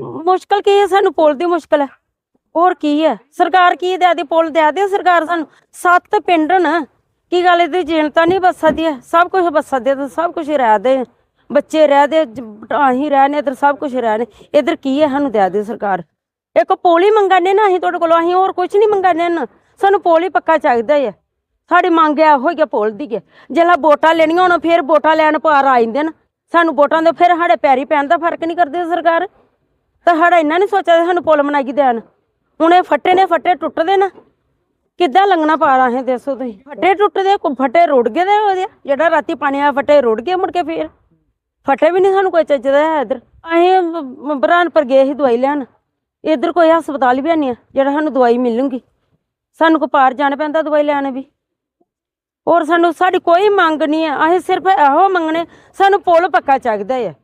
ਮੁਸ਼ਕਲ ਕੀ ਹੈ? ਸਾਨੂੰ ਪੁੱਲ ਦੀ ਮੁਸ਼ਕਲ ਹੈ। ਹੋਰ ਕੀ ਹੈ? ਸਰਕਾਰ ਕੀ ਦੇ ਦੀ ਪੁੱਲ ਦੇ ਦੇ ਸਰਕਾਰ ਸਾਨੂੰ? ਸੱਤ ਪਿੰਡ ਨਾ। ਕੀ ਗੱਲ ਇਹਦੀ? ਜਨਤਾ ਨਹੀਂ ਬਸ ਸਕਦੀ ਹੈ। ਸਭ ਕੁਝ ਬਸ ਦੇ ਸਭ ਕੁਝ ਰਹਿ ਦੇ। ਬੱਚੇ ਰਹਿ ਦੇ ਅਸੀਂ ਰਹਿ ਇਧਰ ਸਭ ਕੁਝ ਰਹਿ ਇਧਰ ਕੀ ਹੈ? ਸਾਨੂੰ ਦੇ ਦੇ ਸਰਕਾਰ। ਇੱਕ ਪੁੱਲ ਹੀ ਮੰਗਾਨੇ ਨਾ ਅਸੀਂ ਤੁਹਾਡੇ ਕੋਲੋਂ। ਅਸੀਂ ਹੋਰ ਕੁਝ ਨਹੀਂ ਮੰਗਾਨੇ ਨਾ। ਸਾਨੂੰ ਪੁੱਲ ਹੀ ਪੱਕਾ ਚਾਹੀਦਾ ਹੈ ਸਾਡੀ ਮੰਗ ਹੈ ਉਹੀ ਕਿ ਪੁੱਲ ਦੀ ਹੈ। ਜਿਹੜਾ ਵੋਟਾਂ ਲੈਣੀਆਂ ਹੁਣ, ਫਿਰ ਵੋਟਾਂ ਲੈਣ ਪਾਰ ਆ ਜਾਂਦੇ ਨੇ। ਸਾਨੂੰ ਵੋਟਾਂ ਦੇ ਫਿਰ ਸਾਡੇ ਪੈਰੀ ਪੈਣ ਦਾ ਫ਼ਰਕ ਨਹੀਂ ਕਰਦੇ ਸਰਕਾਰ। ਤਾਂ ਸਾਡਾ ਇੰਨਾ ਨਹੀਂ ਸੋਚਿਆ ਵੀ ਸਾਨੂੰ ਪੁੱਲ ਬਣਾਈ ਦੇਣ। ਹੁਣ ਇਹ ਫੱਟੇ ਨੇ, ਫੱਟੇ ਟੁੱਟਦੇ ਨਾ। ਕਿੱਦਾਂ ਲੰਘਣਾ ਪਾ ਰਹੇ ਦੱਸੋ ਤੁਸੀਂ? ਫੱਟੇ ਟੁੱਟਦੇ, ਕੋ ਫੱਟੇ ਰੁੜ ਗਏ ਦੇ ਉਹਦੇ। ਜਿਹੜਾ ਰਾਤੀ ਪਾਣੀ ਆਇਆ ਫੱਟੇ ਰੁੜ ਗਏ ਮੁੜ ਕੇ ਫੇਰ। ਫੱਟੇ ਵੀ ਨਹੀਂ ਸਾਨੂੰ ਕੋਈ ਚੱਜਦਾ ਹੈ ਇੱਧਰ। ਅਸੀਂ ਬਰਾਨਪੁਰ ਗਏ ਸੀ ਦਵਾਈ ਲੈਣ। ਇੱਧਰ ਕੋਈ ਹਸਪਤਾਲ ਵੀ ਨਹੀਂ ਆ, ਜਿਹੜਾ ਸਾਨੂੰ ਦਵਾਈ ਮਿਲੂਗੀ। ਸਾਨੂੰ ਕੋ ਪਾਰ ਜਾਣਾ ਪੈਂਦਾ ਦਵਾਈ ਲੈਣ ਵੀ। ਹੋਰ ਸਾਨੂੰ, ਸਾਡੀ ਕੋਈ ਮੰਗ ਨਹੀਂ ਹੈ। ਅਸੀਂ ਸਿਰਫ ਇਹੋ ਮੰਗਣੇ, ਸਾਨੂੰ ਪੁੱਲ ਪੱਕਾ ਚਾਹੀਦਾ ਹੈ।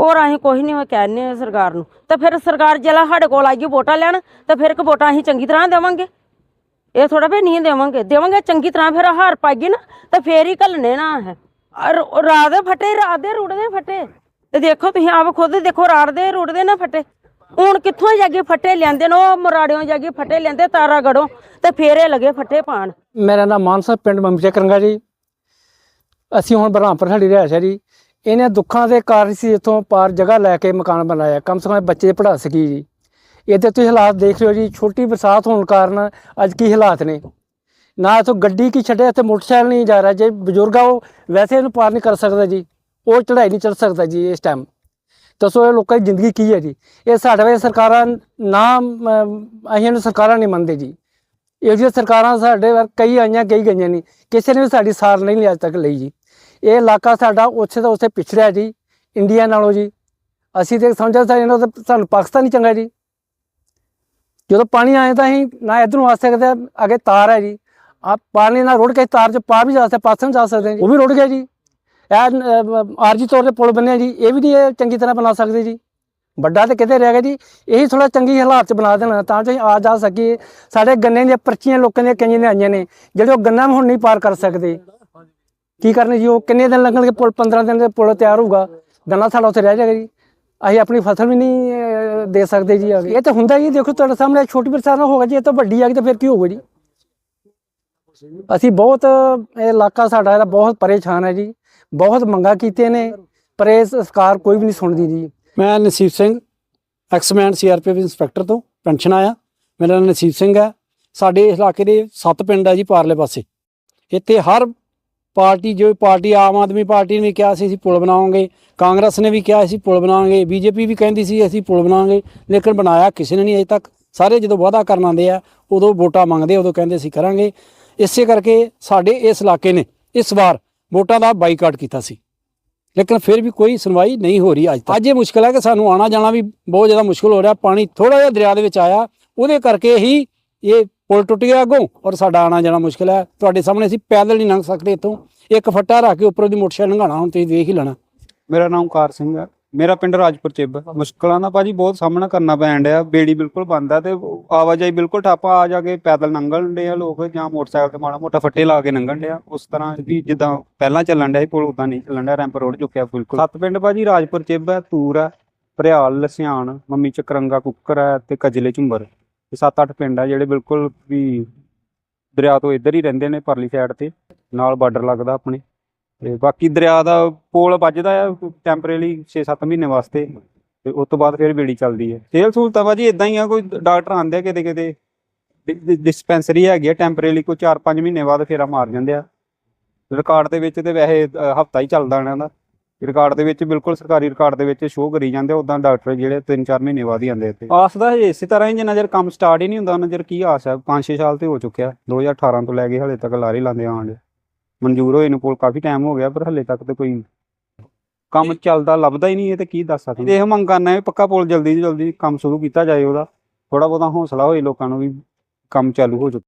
ਹੋਰ ਅਸੀਂ ਕੁਝ ਨਹੀਂ ਕਹਿੰਦੇ ਹਾਂ ਸਰਕਾਰ ਨੂੰ। ਤੇ ਫਿਰ ਸਰਕਾਰ ਜਿਹੜਾ ਸਾਡੇ ਕੋਲ ਆਈ ਵੋਟਾਂ ਲੈਣ, ਤਾਂ ਫਿਰ ਕਿ ਵੋਟਾਂ ਅਸੀਂ ਚੰਗੀ ਤਰ੍ਹਾਂ ਦੇਵਾਂਗੇ। ਇਹ ਥੋੜਾ ਵੀ ਨਹੀਂ ਦੇਵਾਂਗੇ। ਦੇਵਾਂਗੇ ਚੰਗੀ ਤਰ੍ਹਾਂ ਫਿਰ ਹਾਰ ਪਾਈਏ ਨਾ, ਤਾਂ ਫੇਰ ਹੀ ਘੱਲਣੇ ਨਾ ਹੈ ਰਾਤ ਦੇ ਫੱਟੇ, ਰਾਤ ਦੇ ਰੁੜਦੇ ਫੱਟੇ। ਤੇ ਦੇਖੋ ਤੁਸੀਂ ਆਪ ਖੁਦ ਦੇਖੋ, ਰਾਤ ਦੇ ਰੁੜਦੇ ਨਾ ਫੱਟੇ। ਹੁਣ ਕਿੱਥੋਂ ਜਾਗੇ ਫੱਟੇ ਲਿਆਂਦੇ ਨੇ, ਉਹ ਮਰਾੜਿਓਂ ਜਾਗੇ ਫੱਟੇ ਲਿਆਂਦੇ ਤਾਰਾ ਗੜੋਂ ਤੇ ਫੇਰੇ ਲਗੇ ਫੱਟੇ ਪਾਣ ਮੇਰਾ ਨਾਮ ਮਾਨਸਾ, ਪਿੰਡ ਮਮਜਾ ਕਰੰਗਾ ਜੀ। ਅਸੀਂ ਹੁਣ ਬਰਹਾਮਪੁਰ ਸਾਡੀ ਰਿਹਾਇਸ਼ ਹੈ ਜੀ। ਇਹਨੇ ਦੁੱਖਾਂ ਦੇ ਕਾਰਨ ਸੀ ਇੱਥੋਂ ਪਾਰ ਜਗ੍ਹਾ ਲੈ ਕੇ ਮਕਾਨ ਬਣਾਇਆ। ਕਮ ਸੇ ਕਮ ਬੱਚੇ ਪੜ੍ਹਾ ਸਕੀ ਜੀ। ਇਹਦੇ ਤੁਸੀਂ ਹਾਲਾਤ ਦੇਖ ਰਹੇ ਹੋ ਜੀ, ਛੋਟੀ ਬਰਸਾਤ ਹੋਣ ਕਾਰਨ ਅੱਜ ਕੀ ਹਾਲਾਤ ਨੇ। ਨਾ ਇੱਥੋਂ ਗੱਡੀ ਕੀ ਛੱਡਿਆ ਇੱਥੇ ਮੋਟਰਸਾਈਕਲ ਨਹੀਂ ਜਾ ਰਿਹਾ। ਜੇ ਬਜ਼ੁਰਗ ਆ ਉਹ ਵੈਸੇ ਇਹਨੂੰ ਪਾਰ ਨਹੀਂ ਕਰ ਸਕਦਾ ਜੀ। ਉਹ ਚੜ੍ਹਾਈ ਨਹੀਂ ਚੜ੍ਹ ਸਕਦਾ ਜੀ ਇਸ ਟਾਈਮ ਦੱਸੋ ਇਹ ਲੋਕਾਂ ਦੀ ਜ਼ਿੰਦਗੀ ਕੀ ਹੈ ਜੀ? ਇਹ ਸਾਡੇ ਵੇ ਸਰਕਾਰਾਂ ਨਾ ਅਸੀਂ ਇਹਨੂੰ ਸਰਕਾਰਾਂ ਨਹੀਂ ਮੰਨਦੇ ਜੀ। ਇਹੋ ਜਿਹੀਆਂ ਸਰਕਾਰਾਂ ਸਾਡੇ ਵਰ ਕਈ ਆਈਆਂ, ਕਈ ਗਈਆਂ ਨਹੀਂ। ਕਿਸੇ ਨੇ ਵੀ ਸਾਡੀ ਸਾਰ ਨਹੀਂ ਲਈ ਅੱਜ ਤੱਕ ਲਈ ਜੀ। ਇਹ ਇਲਾਕਾ ਸਾਡਾ ਉੱਥੇ ਤੋਂ ਉੱਥੇ ਪਿਛੜਿਆ ਜੀ ਇੰਡੀਆ ਨਾਲੋਂ ਜੀ। ਅਸੀਂ ਤੇ ਸਮਝਿਆ ਸੀ ਇਹਨਾਂ ਦਾ ਸਾਨੂੰ ਪਾਕਿਸਤਾਨ ਹੀ ਚੰਗਾ ਜੀ। ਜਦੋਂ ਪਾਣੀ ਆਏ ਤਾਂ ਅਸੀਂ ਨਾ ਇਧਰੋਂ ਆ ਸਕਦੇ ਆ ਅੱਗੇ ਤਾਰ ਹੈ ਜੀ। ਆ ਪਾਣੀ ਨਾਲ ਰੁੜ ਕੇ ਤਾਰ ਚ ਪਾਰ ਵੀ ਜਾ ਸਕਦੇ, ਪਾਸੇ ਨੂੰ ਜਾ ਸਕਦੇ ਜੀ। ਉਹ ਵੀ ਰੁੜ ਗਿਆ ਜੀ। ਇਹ ਆਰਜੀ ਤੌਰ ਤੇ ਪੁਲ ਬਣਿਆ ਜੀ। ਇਹ ਵੀ ਨਹੀਂ ਚੰਗੀ ਤਰ੍ਹਾਂ ਬਣਾ ਸਕਦੇ ਜੀ। ਵੱਡਾ ਤੇ ਕਿਤੇ ਰਹਿ ਗਿਆ ਜੀ। ਇਹੀ ਥੋੜਾ ਚੰਗੀ ਹਾਲਾਤ ਚ ਬਣਾ ਦੇਣਾ, ਤਾਂ ਜੋ ਅਸੀਂ ਆ ਜਾ ਸਕੀਏ। ਸਾਡੇ ਗੰਨੇ ਦੀਆਂ ਪਰਚੀਆਂ ਲੋਕਾਂ ਦੀਆਂ ਕਈਆਂ ਨੇ ਆਈਆਂ ਨੇ, ਜਿਹੜੇ ਉਹ ਗੰਨਾ ਵੀ ਹੁਣ ਨਹੀਂ ਪਾਰ ਕਰ ਸਕਦੇ। ਕੀ ਕਰਨੇ ਜੀ ਉਹ ਕਿੰਨੇ ਦਿਨ ਲੱਗਣਗੇ? ਪੁਲ 15 ਦਿਨ ਦੇ ਪੁਲ ਤਿਆਰ ਹੋਊਗਾ। ਗੰਨਾ ਸਾਡਾ ਉੱਥੇ ਰਹਿ ਜਾਏਗਾ ਜੀ। ਅਸੀਂ ਆਪਣੀ ਫਸਲ ਵੀ ਨਹੀਂ ਅਹ, ਦੇ ਸਕਦੇ ਜੀ ਅੱਗੇ ਇਹ ਤਾਂ ਹੁੰਦਾ ਜੀ ਦੇਖੋ ਤੁਹਾਡੇ ਸਾਹਮਣੇ ਛੋਟੀ ਬਰਸਾਤ ਹੋਗਾ ਜੀ ਇਹ ਤਾਂ ਵੱਡੀ ਆ ਗਈ ਤਾਂ ਫਿਰ ਕੀ ਹੋਊਗਾ ਜੀ? ਅਸੀਂ ਬਹੁਤ ਇਹ ਇਲਾਕਾ ਸਾਡਾ ਇਹਦਾ ਬਹੁਤ ਪਰੇਸ਼ਾਨ ਹੈ ਜੀ। ਬਹੁਤ ਮੰਗਾ ਕੀਤੇ ਨੇ ਪਰ ਇਹ ਸਰਕਾਰ ਕੋਈ ਵੀ ਨਹੀਂ ਸੁਣਦੀ ਜੀ। ਮੈਂ Nasib Singh exman CRPF inspector ਤੋਂ ਪੈਨਸ਼ਨ ਆਇਆ। ਮੇਰਾ ਨਾਮ ਨਸੀਬ ਸਿੰਘ ਹੈ। ਸਾਡੇ ਇਸ ਇਲਾਕੇ ਦੇ ਸੱਤ ਪਿੰਡ ਆ ਜੀ ਪਾਰਲੇ ਪਾਸੇ। ਇੱਥੇ ਹਰ ਪਾਰਟੀ ਜੋ ਪਾਰਟੀ ਆਮ ਆਦਮੀ ਪਾਰਟੀ ਨੇ ਵੀ ਕਿਹਾ ਸੀ ਅਸੀਂ ਪੁਲ ਬਣਾਵਾਂਗੇ, ਕਾਂਗਰਸ ਨੇ ਵੀ ਕਿਹਾ ਅਸੀਂ ਪੁਲ ਬਣਾਵਾਂਗੇ, ਬੀਜੇਪੀ ਵੀ ਕਹਿੰਦੀ ਸੀ ਅਸੀਂ ਪੁਲ ਬਣਾਵਾਂਗੇ, ਲੇਕਿਨ ਬਣਾਇਆ ਕਿਸੇ ਨੇ ਨਹੀਂ ਅਜੇ ਤੱਕ। ਸਾਰੇ ਜਦੋਂ ਵਾਅਦਾ ਕਰਨ ਆਉਂਦੇ ਆ, ਉਦੋਂ ਵੋਟਾਂ ਮੰਗਦੇ ਉਦੋਂ ਕਹਿੰਦੇ ਅਸੀਂ ਕਰਾਂਗੇ। ਇਸੇ ਕਰਕੇ ਸਾਡੇ ਇਸ ਇਲਾਕੇ ਨੇ ਇਸ ਵਾਰ ਵੋਟਾਂ ਦਾ ਬਾਈਕਾਟ ਕੀਤਾ ਸੀ। ਲੇਕਿਨ ਫਿਰ ਵੀ ਕੋਈ ਸੁਣਵਾਈ ਨਹੀਂ ਹੋ ਰਹੀ ਅੱਜ ਤੱਕ। ਅੱਜ ਇਹ ਮੁਸ਼ਕਲ ਹੈ ਕਿ ਸਾਨੂੰ ਆਣਾ ਜਾਣਾ ਵੀ ਬਹੁਤ ਜ਼ਿਆਦਾ ਮੁਸ਼ਕਲ ਹੋ ਰਿਹਾ। ਪਾਣੀ ਥੋੜਾ ਜਿਹਾ ਦਰਿਆ ਦੇ ਵਿੱਚ ਆਇਆ, ਉਹਦੇ ਕਰਕੇ ਹੀ ਇਹ ਪੁਲ ਟੁੱਟ ਗਿਆ ਅੱਗੋਂ ਔਰ ਸਾਡਾ ਆਣਾ ਜਾਣਾ ਮੁਸ਼ਕਲ ਹੈ। ਤੁਹਾਡੇ ਸਾਹਮਣੇ ਅਸੀਂ ਪੈਦਲ ਨਹੀਂ ਲੰਘ ਸਕਦੇ ਇੱਥੋਂ। ਇੱਕ ਫੱਟਾ ਰੱਖ ਕੇ ਉੱਪਰੋਂ ਦੀ ਮੋਟਰਸਾਈਕਲ ਲੰਘਾਣਾ ਹੁਣ ਤੁਸੀਂ ਦੇਖ ਹੀ ਲੈਣਾ। ਮੇਰਾ ਨਾਮ ਕਾਰ ਸਿੰਘ ਹੈ। ਮੇਰਾ ਪਿੰਡ ਰਾਜਪੁਰ ਚਿੱਬ ਮੁਸ਼ਕਲਾਂ ਦਾ ਭਾਜੀ ਬਹੁਤ ਸਾਹਮਣਾ ਕਰਨਾ ਪੈਣ ਡਿਆ। ਬੇੜੀ ਬਿਲਕੁਲ ਬੰਦ ਹੈ ਤੇ ਆਵਾਜਾਈ ਬਿਲਕੁਲ ਠੱਪਾ ਆ ਜਾ ਕੇ ਪੈਦਲ ਲੰਘਣ ਡੇ ਆ ਲੋਕ ਜਾਂ ਮੋਟਰਸਾਈਕਲ ਤੇ ਮਾੜਾ ਮੋਟਾ ਫੱਟੇ ਲਾ ਕੇ ਲੰਘਣ ਡਿਆ ਉਸ ਤਰ੍ਹਾਂ ਵੀ ਜਿੱਦਾਂ ਪਹਿਲਾਂ ਚੱਲਣ ਡਿਆ ਸੀ, ਪੁਲ ਉਦਾਂ ਨਹੀਂ ਚੱਲਣ ਡਿਆ, ਰੈਂਪ ਰੋਡ ਚੁੱਕਿਆ ਬਿਲਕੁਲ। ਸੱਤ ਪਿੰਡ ਭਾਜੀ ਰਾਜਪੁਰ ਚਿੱਬ ਹੈ ਤੂਰ ਹੈ, ਭਰਿਆਲ ਲਸਿਆਣ ਮੰਮੀ ਚਕਰੰਗਾ ਕੁੱਕਰ ਹੈ ਤੇ ਕਜਲੇ ਝੁੰਬਰ। ਇਹ ਸੱਤ ਅੱਠ ਪਿੰਡ ਆ ਜਿਹੜੇ ਬਿਲਕੁਲ ਵੀ ਦਰਿਆ ਤੋਂ ਇੱਧਰ ਹੀ ਰਹਿੰਦੇ ਨੇ ਪਰਲੀ ਸਾਈਡ ਤੇ, ਨਾਲ ਬਾਰਡਰ ਲੱਗਦਾ ਆਪਣੇ। ਤੇ ਬਾਕੀ ਦਰਿਆ ਦਾ ਪੋਲ ਵੱਜਦਾ ਆ ਟੈਂਪਰੇਰੀ 6-7 ਮਹੀਨੇ ਵਾਸਤੇ, ਤੇ ਉਸ ਤੋਂ ਬਾਅਦ ਫਿਰ ਬੇੜੀ ਚੱਲਦੀ ਹੈ ਤੇਲ ਸਹੂਲਤਾਂ ਭਾਜੀ ਇਦਾਂ ਹੀ ਆ, ਕੋਈ ਡਾਕਟਰ ਆਂਦੇ ਆ ਕਿਤੇ ਕਿਤੇ ਡਿਸਪੈਂਸਰੀ ਹੈਗੀ ਆ ਟੈਂਪਰੇਰੀ ਕੋਈ 4-5 ਮਹੀਨੇ ਬਾਅਦ ਫੇਰਾ ਮਾਰ ਜਾਂਦੇ ਆ। ਰਿਕਾਰਡ ਦੇ ਵਿੱਚ ਤੇ ਵੈਸੇ ਹਫਤਾ ਹੀ ਚੱਲਦਾ ਇਹਨਾਂ ਦਾ। ਰਿਕਾਰਡ ਦੇ ਵਿੱਚ ਬਿਲਕੁਲ ਸਰਕਾਰੀ ਰਿਕਾਰਡ ਦੇ ਵਿੱਚ ਸ਼ੋਅ ਕਰੀ ਜਾਂਦੇ ਉਦਾਂ ਡਾਕਟਰ ਜਿਹੜੇ 3-4 ਮਹੀਨੇ ਬਾਅਦ ਹੀ ਆਉਂਦੇ ਇੱਥੇ। ਆਸ ਦਾ ਹਜੇ ਇਸੇ ਤਰ੍ਹਾਂ ਹੀ ਜਿੰਨਾ ਚਿਰ ਕੰਮ ਸਟਾਰਟ ਹੀ ਨਹੀਂ ਹੁੰਦਾ ਉਹਨਾਂ ਚਿਰ ਕੀ ਆਸ ਹੈ? 5-6 ਸਾਲ ਤੇ ਹੋ ਚੁੱਕਿਆ। 2018 ਤੋਂ ਲੈ ਕੇ ਹਲੇ ਤੱਕ ਲਾਰੇ ਲਾਉਂਦੇ ਆਂਦੇ ਮਨਜ਼ੂਰ ਹੋਏ ਨੂੰ ਪੁਲ ਕਾਫੀ ਟਾਈਮ ਹੋ ਗਿਆ ਪਰ ਹਲੇ ਤੱਕ ਤੇ ਕੋਈ ਕੰਮ ਚੱਲਦਾ ਲੱਭਦਾ ਹੀ ਨਹੀਂ ਇਹ ਤੇ ਕੀ ਦੱਸ ਸਕਦੇ? ਇਹ ਮੰਗ ਕਰਨਾ ਹੈ ਪੱਕਾ ਪੁਲ ਜਲਦੀ ਤੋਂ ਜਲਦੀ ਕੰਮ ਸ਼ੁਰੂ ਕੀਤਾ ਜਾਏ ਉਹਦਾ। ਥੋੜਾ ਬਹੁਤਾ ਹੌਸਲਾ ਹੋਏ ਲੋਕਾਂ ਨੂੰ ਵੀ ਕੰਮ ਚਾਲੂ ਹੋ ਚੁੱਕਾ